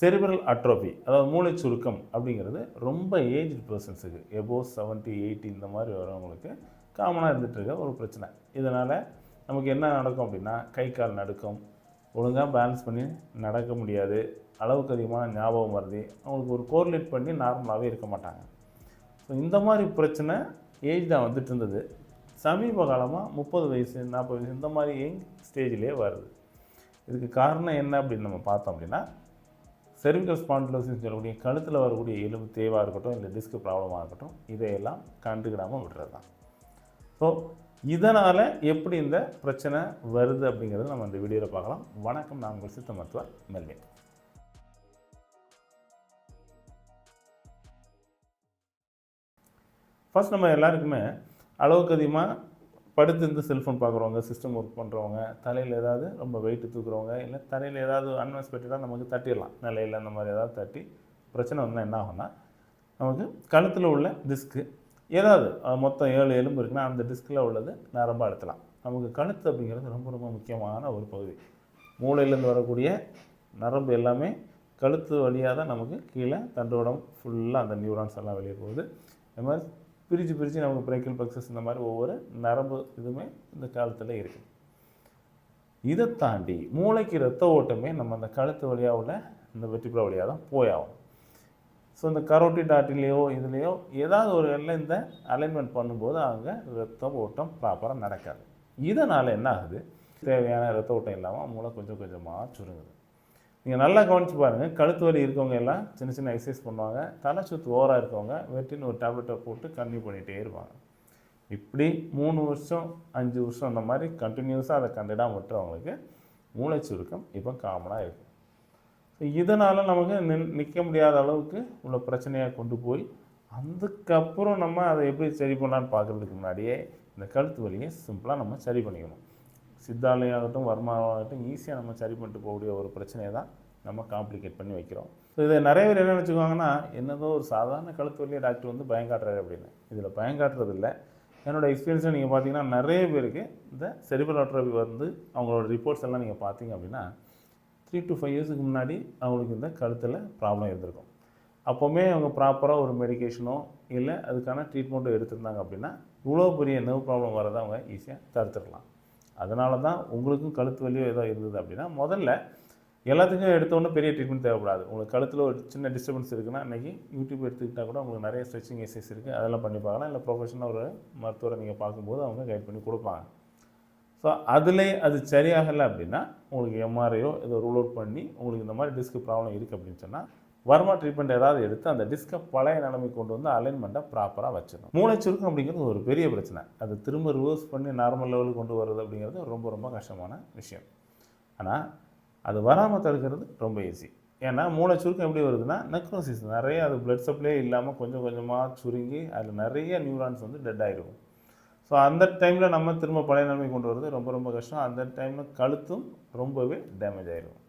Cerebral atrophy அதாவது மூளை சுருக்கம் அப்படிங்கிறது ரொம்ப ஏஜ்டு பர்சன்ஸுக்கு எபோ 70 எயிட்டி இந்த மாதிரி வரவங்களுக்கு காமனாக இருந்துகிட்ருக்க ஒரு பிரச்சனை. இதனால் நமக்கு என்ன நடக்கும் அப்படின்னா கை கால் நடுக்கம் ஒழுங்காக பேலன்ஸ் பண்ணி நடக்க முடியாது அளவுக்கு அதிகமான ஞாபகம் வருது அவங்களுக்கு ஒரு கோர்லேட் பண்ணி நார்மலாகவே இருக்க மாட்டாங்க. ஸோ இந்த மாதிரி பிரச்சனை ஏஜ் தான் வந்துட்டு இருந்தது. சமீப காலமாக முப்பது வயசு நாற்பது வயசு இந்த மாதிரி யங் ஸ்டேஜ்லேயே வருது. இதுக்கு காரணம் என்ன அப்படின்னு நம்ம பார்த்தோம் அப்படின்னா செர்விக்கல் ஸ்பாண்டிலோசிஸ் சொல்லக்கூடிய கழுத்தில் வரக்கூடிய எலும்பு தேவாக இருக்கட்டும் இல்லை டிஸ்க் ப்ராப்ளமாக இருக்கட்டும் இதையெல்லாம் கண்டுக்கிடாமல் விடுறது தான் ஸோ இதனால் எப்படி இந்த பிரச்சனை வருது அப்படிங்கிறத நம்ம இந்த வீடியோவில் பார்க்கலாம். வணக்கம் நான் உங்கள் சித்த மருத்துவர் மெல்வின். ஃபஸ்ட் நம்ம எல்லாருக்குமே அளவுக்கு அதிகமாக படுத்து இருந்து செல்ஃபோன் பார்க்குறவங்க சிஸ்டம் ஒர்க் பண்ணுறவங்க தலையில் ஏதாவது ரொம்ப வெயிட் தூக்குறவங்க இல்லை தலையில் ஏதாவது அன்எக்ஸ்பெக்டடாக நமக்கு தட்டிடலாம். நிலையில் அந்த மாதிரி ஏதாவது தட்டி பிரச்சனை வந்தால் என்ன ஆகும்னா நமக்கு கழுத்தில் உள்ள டிஸ்க்கு ஏதாவது மொத்தம் ஏழு எலும்பு இருக்குன்னா அந்த டிஸ்கில் உள்ளது நரம்பாக அழுத்தலாம். நமக்கு கழுத்து அப்படிங்கிறது ரொம்ப ரொம்ப முக்கியமான ஒரு பகுதி. மூளையிலேருந்து வரக்கூடிய நரம்பு எல்லாமே கழுத்து வழியாக தான் நமக்கு கீழே தண்டோடம் ஃபுல்லாக அந்த நியூரான்ஸ் எல்லாம் வெளியே போகுது. அது மாதிரி பிரித்து பிரித்து நமக்கு பிரேக்கல் பக்ஸஸ் இந்த மாதிரி ஒவ்வொரு நரம்பு இதுவுமே இந்த காலத்தில் இருக்குது இதை தாண்டி மூளைக்கு ரத்த ஓட்டமே நம்ம அந்த கழுத்து வழியாக உள்ள இந்த வெற்றிப்புற வழியாக தான் போயாகும். ஸோ இந்த கரோட்டிட் டாட்டிலேயோ இதுலேயோ ஏதாவது ஒரு இடத்துல இந்த அலைன்மெண்ட் பண்ணும்போது அங்கே ரத்த ஓட்டம் ப்ராப்பராக நடக்காது. இதனால் என்ன ஆகுது? தேவையான ரத்த ஓட்டம் இல்லாமல் மூளை கொஞ்சம் கொஞ்சமாக சுருங்குது. நீங்கள் நல்லா கவனிச்சு பாருங்கள் கழுத்து வலி இருக்கவங்க எல்லாம் சின்ன சின்ன எக்ஸசைஸ் பண்ணுவாங்க. தலை சுத்து ஓராக இருக்கவங்க வெட்டின்னு ஒரு டேப்லெட்டை போட்டு கன்டினியூ பண்ணிகிட்டே இருப்பாங்க. இப்படி மூணு வருஷம் அஞ்சு வருஷம் அந்த மாதிரி கண்டினியூஸாக அதை கண்டிடாமல் விட்டுறவங்களுக்கு மூளை சுருக்கம் இப்போ காமனாக இருக்கும் ஸோ இதனால் நமக்கு நின் நிற்க முடியாத அளவுக்கு உள்ள பிரச்சனையாக கொண்டு போய் அதுக்கப்புறம் நம்ம அதை எப்படி சரி பண்ணலான்னு பார்க்குறதுக்கு முன்னாடியே இந்த கழுத்து வலியை சிம்பிளாக நம்ம சரி பண்ணிக்கணும். சித்தாலயாகட்டும் வர்மாவாகட்டும் ஈஸியாக நம்ம சரி பண்ணிட்டு போகக்கூடிய ஒரு பிரச்சனையை தான் நம்ம காம்ப்ளிகேட் பண்ணி வைக்கிறோம். ஸோ இதை நிறைய பேர் என்ன நினச்சிக்குவாங்கன்னா என்னதோ ஒரு சாதாரண கழுத்து வழியாக டாக்டர் வந்து பயங்காட்டுறாரு அப்படின்னு. இதில் பயங்காட்டுறது இல்லை. என்னோட எக்ஸ்பீரியன்ஸில் நீங்கள் பார்த்தீங்கன்னா நிறைய பேருக்கு இந்த செரிபலாட்ரபி வந்து அவங்களோட ரிப்போர்ட்ஸ் எல்லாம் நீங்கள் பார்த்தீங்க அப்படின்னா த்ரீ டு ஃபைவ் இயர்ஸுக்கு முன்னாடி அவங்களுக்கு இந்த கழுத்தில் ப்ராப்ளம் இருந்திருக்கும். அப்போவுமே அவங்க ப்ராப்பராக ஒரு மெடிகேஷனோ இல்லை அதுக்கான ட்ரீட்மெண்ட்டோ எடுத்திருந்தாங்க அப்படின்னா இவ்வளோ பெரிய நர்வ் ப்ராப்ளம் வரதை அவங்க ஈஸியாக தடுத்துடலாம். அதனால தான் உங்களுக்கும் கழுத்து வலியோ ஏதோ இருந்தது அப்படின்னா முதல்ல எல்லாத்துக்கும் எடுத்தோன்னே பெரிய ட்ரீட்மெண்ட் தேவைப்படாது. உங்களுக்கு கழுத்தில் ஒரு சின்ன டிஸ்டர்பன்ஸ் இருக்குன்னா இன்றைக்கி யூடியூப் எடுத்துக்கிட்டால் கூட உங்களுக்கு நிறைய ஸ்ட்ரெச்சிங் எக்ஸசைஸ் இருக்குது அதெல்லாம் பண்ணி பார்க்கலாம். இல்லை ப்ரொஃபஷனல் ஒரு மருத்துவரை நீங்கள் பார்க்கும்போது அவங்க கைட் பண்ணி கொடுப்பாங்க. ஸோ அதிலே அது சரியாகலை அப்படின்னா உங்களுக்கு எம்ஆர்ஐயோ ஏதோ ரூல் அவுட் பண்ணி உங்களுக்கு இந்த மாதிரி டிஸ்க் ப்ராப்ளம் இருக்குது அப்படின்னு சொன்னால் வர்மா ட்ரீட்மெண்ட் ஏதாவது எடுத்து அந்த டிஸ்கை பழைய நிலைமை கொண்டு வந்து அலைன்மெண்ட்டை ப்ராப்பராக வச்சிடணும். மூளை சுருக்கம் அப்படிங்கிறது ஒரு பெரிய பிரச்சனை. அது திரும்ப ரிவர்ஸ் பண்ணி நார்மல் லெவலுக்கு கொண்டு வர்றது அப்படிங்கிறது ரொம்ப ரொம்ப கஷ்டமான விஷயம். ஆனால் அது வராமல் தடுக்கிறது ரொம்ப ஈஸி ஏன்னா மூளை சுருக்கம் எப்படி வருதுன்னா நெக்ரோசிஸ் நிறைய அது பிளட் சப்ளே இல்லாமல் கொஞ்சம் கொஞ்சமாக சுருங்கி அதில் நிறைய நியூரான்ஸ் வந்து டெட் ஆகிருக்கும் ஸோ அந்த டைமில் நம்ம திரும்ப பழைய நிலைமை கொண்டு வரது ரொம்ப ரொம்ப கஷ்டம். அந்த டைமில் கழுத்தும் ரொம்பவே டேமேஜ் ஆகிடும்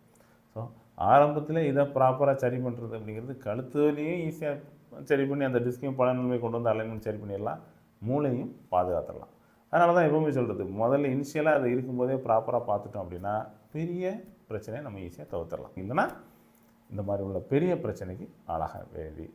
ஸோ ஆரம்பத்தில் இதை ப்ராப்பராக சரி பண்ணுறது அப்படிங்கிறது கழுத்துலேயும் ஈஸியாக சரி பண்ணி அந்த டிஸ்கையும் பல நன்மை கொண்டு வந்து அலைன்மெண்ட் சரி பண்ணிடலாம். மூளையும் பாதுகாத்துடலாம். அதனால தான் எப்பவுமே சொல்கிறது முதல்ல இனிஷியலாக அது இருக்கும்போதே ப்ராப்பராக பார்த்துட்டோம் அப்படின்னா பெரிய பிரச்சனையை நம்ம ஈஸியாக தவிர்த்துடலாம். இல்லைன்னா இந்த மாதிரி உள்ள பெரிய பிரச்சனைக்கு ஆளாக வேண்டி